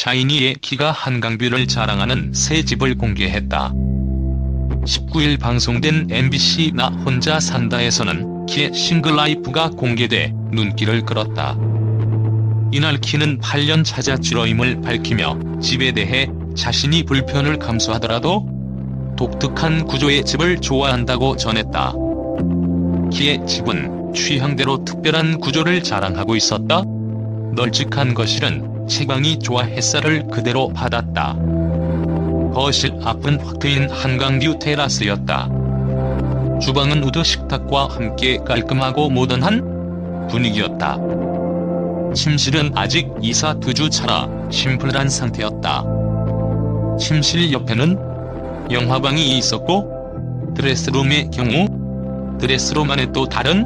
샤이니의 키가 한강뷰를 자랑하는 새 집을 공개했다. 19일 방송된 MBC 나 혼자 산다에서는 키의 싱글 라이프가 공개돼 눈길을 끌었다. 이날 키는 8년 찾아주러임을 밝히며 집에 대해 자신이 불편을 감수하더라도 독특한 구조의 집을 좋아한다고 전했다. 키의 집은 취향대로 특별한 구조를 자랑하고 있었다. 널찍한 거실은 채광이 좋아 햇살을 그대로 받았다. 거실 앞은 확 트인 한강뷰 테라스였다. 주방은 우드 식탁과 함께 깔끔하고 모던한 분위기였다. 침실은 아직 이사 두 주 차라 심플한 상태였다. 침실 옆에는 영화방이 있었고 드레스룸의 경우 드레스룸 안에 또 다른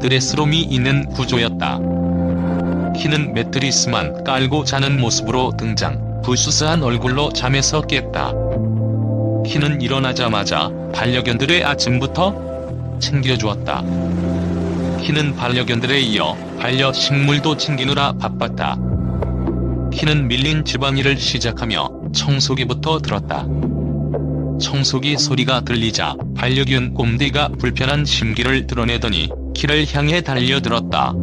드레스룸이 있는 구조였다. 키는 매트리스만 깔고 자는 모습으로 등장, 부스스한 얼굴로 잠에서 깼다. 키는 일어나자마자 반려견들의 아침부터 챙겨주었다. 키는 반려견들에 이어 반려식물도 챙기느라 바빴다. 키는 밀린 집안일을 시작하며 청소기부터 들었다. 청소기 소리가 들리자 반려견 꼼디가 불편한 심기를 드러내더니 키를 향해 달려들었다.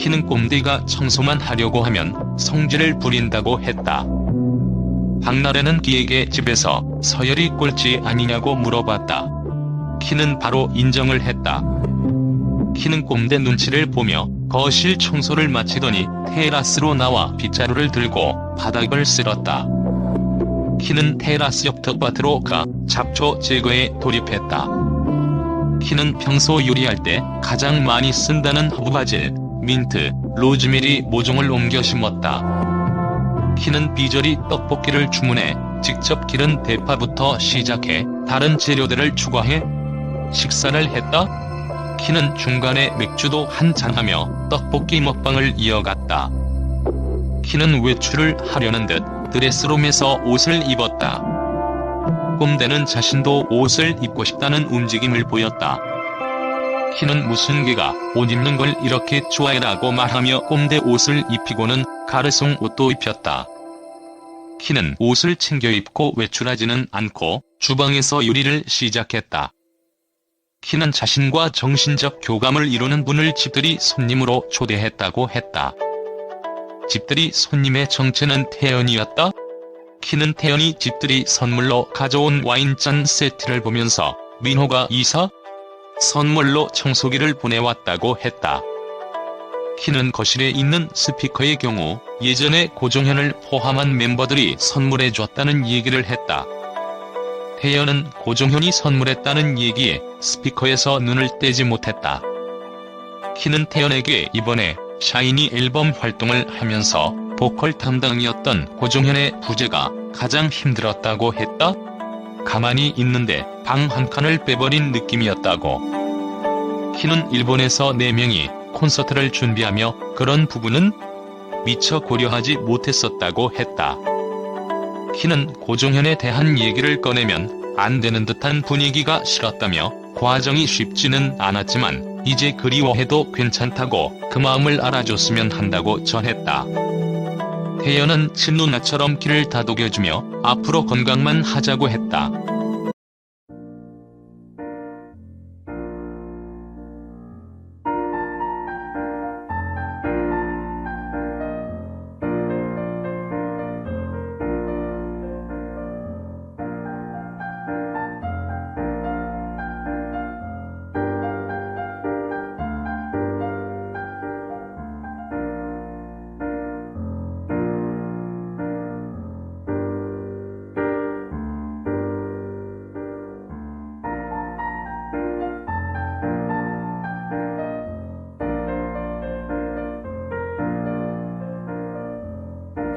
키는 꼼디가 청소만 하려고 하면 성질을 부린다고 했다. 박나래는 키에게 집에서 서열이 꼴찌 아니냐고 물어봤다. 키는 바로 인정을 했다. 키는 꼼대 눈치를 보며 거실 청소를 마치더니 테라스로 나와 빗자루를 들고 바닥을 쓸었다. 키는 테라스 옆 텃밭으로 가 잡초 제거에 돌입했다. 키는 평소 요리할 때 가장 많이 쓴다는 허브바질, 민트, 로즈메리 모종을 옮겨 심었다. 키는 비절이 떡볶이를 주문해 직접 기른 대파부터 시작해 다른 재료들을 추가해 식사를 했다. 키는 중간에 맥주도 한 잔하며 떡볶이 먹방을 이어갔다. 키는 외출을 하려는 듯 드레스룸에서 옷을 입었다. 꼼대는 자신도 옷을 입고 싶다는 움직임을 보였다. 키는 무슨 개가 옷 입는 걸 이렇게 좋아해라고 말하며 꼼대 옷을 입히고는 가르송 옷도 입혔다. 키는 옷을 챙겨 입고 외출하지는 않고 주방에서 요리를 시작했다. 키는 자신과 정신적 교감을 이루는 분을 집들이 손님으로 초대했다고 했다. 집들이 손님의 정체는 태연이었다. 키는 태연이 집들이 선물로 가져온 와인잔 세트를 보면서 민호가 이사 선물로 청소기를 보내왔다고 했다. 키는 거실에 있는 스피커의 경우 예전에 고종현을 포함한 멤버들이 선물해 줬다는 얘기를 했다. 태연은 고종현이 선물했다는 얘기에 스피커에서 눈을 떼지 못했다. 키는 태연에게 이번에 샤이니 앨범 활동을 하면서 보컬 담당이었던 고종현의 부재가 가장 힘들었다고 했다. 가만히 있는데 방 한 칸을 빼버린 느낌이었다고. 키는 일본에서 4명이 콘서트를 준비하며 그런 부분은 미처 고려하지 못했었다고 했다. 키는 고종현에 대한 얘기를 꺼내면 안 되는 듯한 분위기가 싫었다며 과정이 쉽지는 않았지만 이제 그리워해도 괜찮다고 그 마음을 알아줬으면 한다고 전했다. 태연은 친누나처럼 키를 다독여주며 앞으로 건강만 하자고 했다.